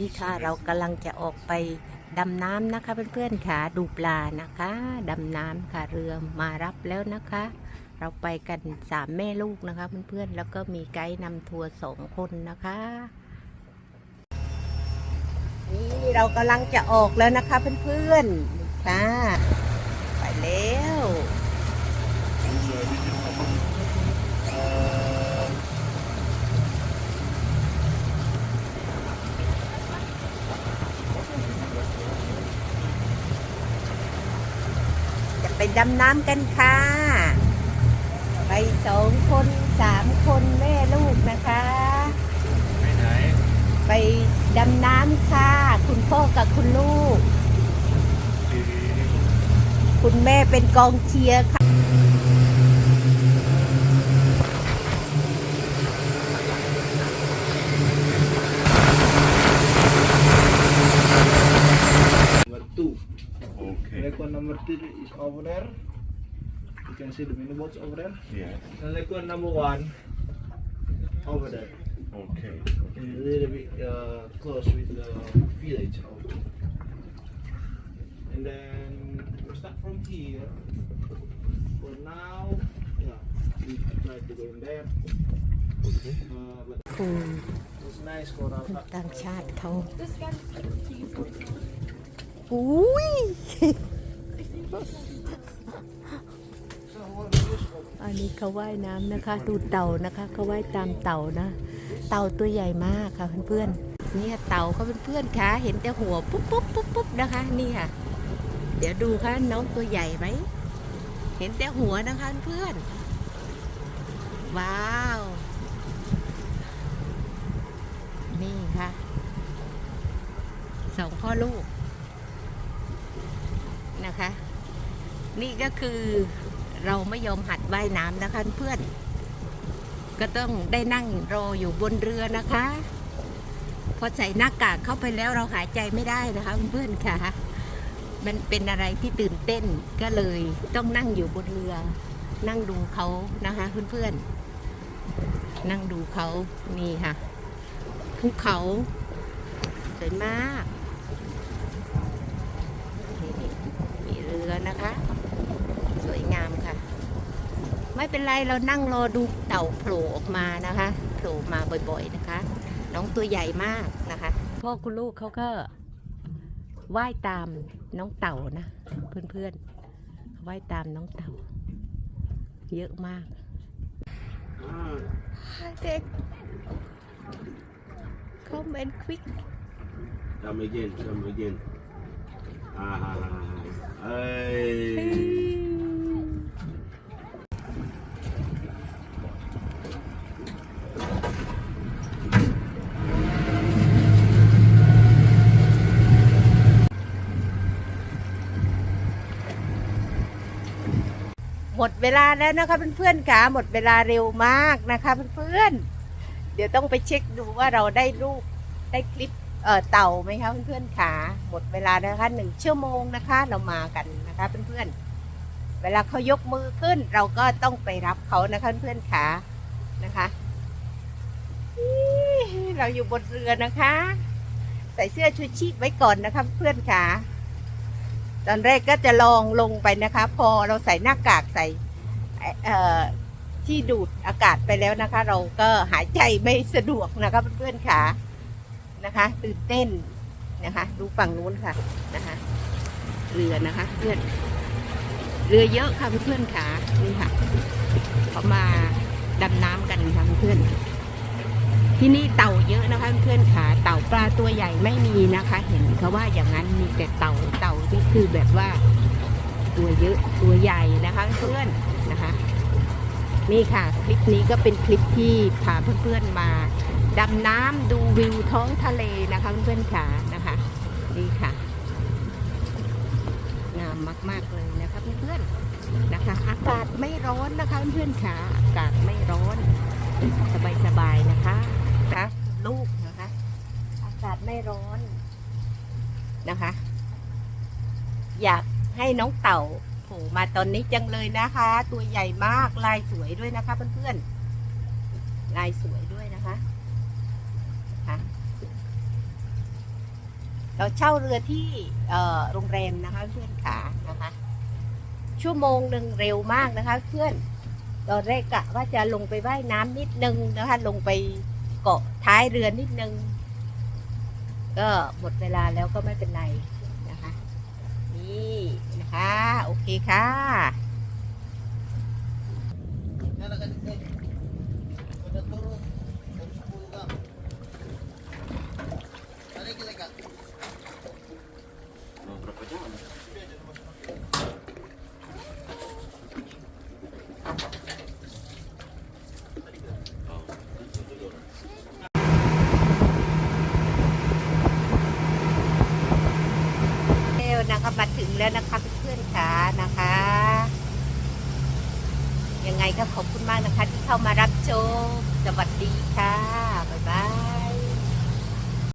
นี่ค่ะเรากำลังจะออกไปดำน้ำนะคะเพื่อนๆค่ะดูปลานะคะดำน้ำค่ะเรือมารับแล้วนะคะ เราไปกันสามแม่ลูกนะคะเพื่อนๆแล้วก็มีไกด์นำทัวร์สองคนนะคะนี่เรากำลังจะออกแล้วนะคะเพื่อนๆค่ะไปแล้ว จะ ไปดำน้ำกันค่ะ ไปสองคนสามคนแม่ลูกนะคะ ไปไหน ไปดำน้ำค่ะ คุณพ่อกับคุณลูก คุณแม่เป็นกองเชียร์ค่ะ Lake one number three is over there. You can see the mini boats over there. yeah And lake one number one over there. โอเค A little bit uh, close with the village. Also. And then we start from here. For now, yeah, we try to go in there. Uh, but คุณ it's nice for our ต่างชาติเขาอุ้ย อันนี้เขาว่ายน้ำนะคะ ดูเต่านะคะเขาว่ายตามเต่านะ เต่าตัวใหญ่มากค่ะเพื่อนๆเนี่ยเต่าเขาเพื่อนๆค่ะ เห็นแต่หัวปุ๊บปุ๊บปุ๊บปุ๊บนะคะ นี่ค่ะ เดี๋ยวดูค่ะน้องตัวใหญ่ไหมเห็นแต่หัวนะคะเพื่อนว้าว นี่ค่ะสองพ่อลูกนะคะ นี่ก็คือเราไม่ยอมหัดว่ายน้ำนะคะเพื่อน ก็ต้องได้นั่งรออยู่บนเรือนะคะ พอใส่หน้ากากเข้าไปแล้วเราหายใจไม่ได้นะคะเพื่อนค่ะ มันเป็นอะไรที่ตื่นเต้นก็เลยต้องนั่งอยู่บนเรือ นั่งดูเขานะคะเพื่อนๆนั่งดูเขานี่ค่ะภูเขาสวยมากมีเรือนะคะ วยงามค่ะ ไม่เป็นไรเรานั่งรอดูเต่าโผล่ออกมานะคะโผล่มาบ่อยๆนะคะ น้องตัวใหญ่มากนะคะ พ่อคุณลูกเขาก็ว่ายตามน้องเต่านะ เพื่อนๆว่ายตามน้องเต่า เยอะมากเด็ก Come and quick come again come again อ่าฮ่าฮ่าฮ่าเอ้ย หมดเวลาแล้วนะคะเพื่อนๆค่ะหมดเวลาเร็วมากนะคะเพื่อนๆเดี๋ยวต้องไปเช็คดูว่าเราได้รูปได้คลิปเอ่อเต่าไหมคะเพื่อนๆค่ะหมดเวลาแล้วนะคะหนึ่งชั่วโมงนะคะเรามากันนะคะเพื่อนๆเวลาเขายกมือขึ้น เราก็ต้องไปรับเขานะคะเพื่อนๆค่ะนะคะเราอยู่บนเรือนะคะ ใส่เสื้อชูชีพไว้ก่อนนะคะเพื่อนๆค่ะ ตอนแรกก็จะลองลงไปนะคะ พอเราใส่หน้ากากใส่ที่ดูดอากาศไปแล้วนะคะ เราก็หายใจไม่สะดวกนะคะเพื่อนๆค่ะนะคะตื่นเต้นนะคะ ดูฝั่งนู้นค่ะนะคะเรือนะคะเพื่อนเรือเยอะค่ะเพื่อนๆค่ะนี่ค่ะเขามาดำน้ำกันค่ะเพื่อน ที่นี่เต่าเยอะนะคะเพื่อนๆค่ะเต่าปลาตัวใหญ่ไม่มีนะคะ เห็นเขาว่าอย่างนั้นมีแต่เต่าเต่านี่คือแบบว่า ตัวเยอะตัวใหญ่นะคะเพื่อนนะคะ นี่ค่ะคลิปนี้ก็เป็นคลิปที่พาเพื่อนๆมาดำน้ำดูวิวท้องทะเลนะคะเพื่อนๆค่ะนะคะนี่ค่ะงามมากๆเลยนะคะเพื่อนๆนะคะ อากาศไม่ร้อนนะคะเพื่อนๆค่ะอากาศไม่ร้อน สบายๆนะคะนะลูกนะคะ อากาศไม่ร้อน นะคะ อยากให้น้องเต่าโผล่มาตอนนี้จังเลยนะคะ ตัวใหญ่มากลายสวยด้วยนะคะเพื่อนๆลายสวยด้วยนะคะค่ะเราเช่าเรือที่โรงแรมนะคะเพื่อนขานะคะ ชั่วโมงหนึ่งเร็วมากนะคะ เพื่อนตอนแรกกะว่าจะลงไปว่ายน้ำนิดนึงนะคะ ลงไปเกาะท้ายเรือนิดนึง ก็หมดเวลาแล้วก็ไม่เป็นไรนะคะ นี่นะคะ โอเคค่ะ แล้วนะคะเพื่อนๆค่ะนะคะยังไงก็ขอบคุณมากนะคะที่เข้ามารับชม สวัสดีค่ะ บ๊าย